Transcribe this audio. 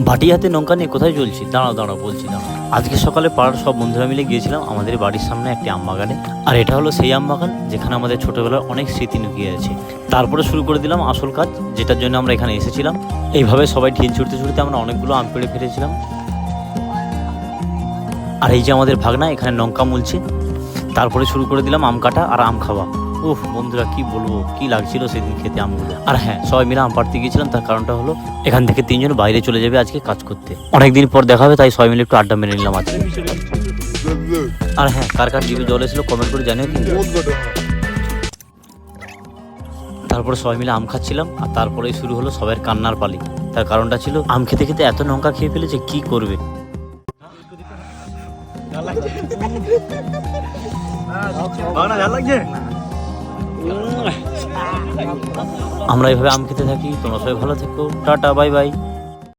বাটি হাতে নৌকা নিয়ে কোথায় চলছি? দাঁড়াও দাঁড়াও, বলছি, দাঁড়াও। আজকে সকালে পাড়ার সব বন্ধুরা মিলে গিয়েছিলাম আমাদের বাড়ির সামনে একটি আম বাগানে আর এটা হলো সেই আম বাগান যেখানে আমাদের ছোটবেলার অনেক স্মৃতি লুকিয়ে আছে। তারপরে শুরু করে দিলাম আসল কাজ, যেটার জন্য আমরা এখানে এসেছিলাম। এইভাবে সবাই ঢিল ছুটতে ছুটতে আমরা অনেকগুলো আম পেড়ে ফেলেছিলাম। আর এই যে আমাদের ভাগনা, এখানে লঙ্কা মুলছে। তারপরে শুরু করে দিলাম আম কাটা আর আম খাওয়া। উফ, বন্ধুরা, কি বলব, কি লাগছিল সেদিন খেতে আমগুলো আর হ্যাঁ সবাই মিলে আম পাড়তে গিয়েছিলাম, তার কারণটা হলো এখান থেকে তিনজন বাইরে চলে যাবে আজকে কাজ করতে। অনেকদিন পর দেখা হবে, তাই সবাই মিলে একটু আড্ডা মেরে নিলাম আজকে। আর হ্যাঁ কার কার জিভে জল এসেছিল কমেন্ট করে জানিও কিন্তু তারপরে সবাই মিলে আম খাচ্ছিলাম, আর তারপরেই শুরু হলো সবার কান্নার পালি। তার কারণটা ছিল, আম খেতে খেতে এত লঙ্কা খেয়ে ফেলেছে, কি করবে? আমরা এইভাবে আম খেতে থাকি তোমরা সবাই ভালো থেকো। Tata bye bye.